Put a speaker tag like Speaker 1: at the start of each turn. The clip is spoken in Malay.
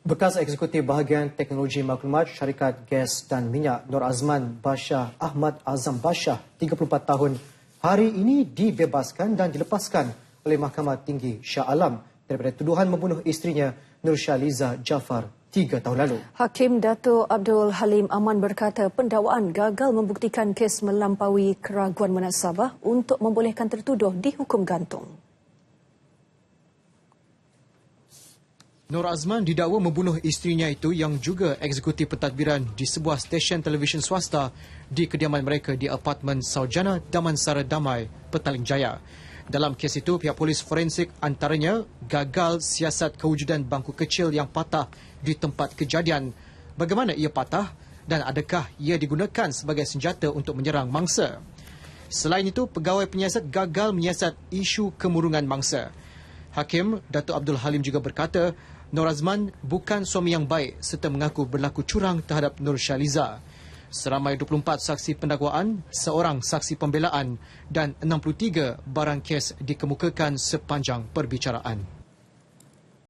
Speaker 1: Bekas Eksekutif Bahagian Teknologi Maklumat Syarikat Gas dan Minyak Nur Azman Bashar Ahmad Azam Bashar, 34 tahun, hari ini dibebaskan dan dilepaskan oleh Mahkamah Tinggi Shah Alam daripada tuduhan membunuh isterinya Nur Shaliza Jafar tiga tahun lalu.
Speaker 2: Hakim Dato' Abdul Halim Aman berkata pendakwaan gagal membuktikan kes melampaui keraguan menasabah untuk membolehkan tertuduh dihukum gantung.
Speaker 3: Nur Azman didakwa membunuh isterinya itu yang juga eksekutif pentadbiran di sebuah stesen televisyen swasta di kediaman mereka di apartmen Saujana Damansara Damai, Petaling Jaya. Dalam kes itu, pihak polis forensik antaranya gagal siasat kewujudan bangku kecil yang patah di tempat kejadian. Bagaimana ia patah dan adakah ia digunakan sebagai senjata untuk menyerang mangsa? Selain itu, pegawai penyiasat gagal menyiasat isu kemurungan mangsa. Hakim Datuk Abdul Halim juga berkata, Nur Azman bukan suami yang baik serta mengaku berlaku curang terhadap Nur Shaliza. Seramai 24 saksi pendakwaan, seorang saksi pembelaan dan 63 barang kes dikemukakan sepanjang perbicaraan.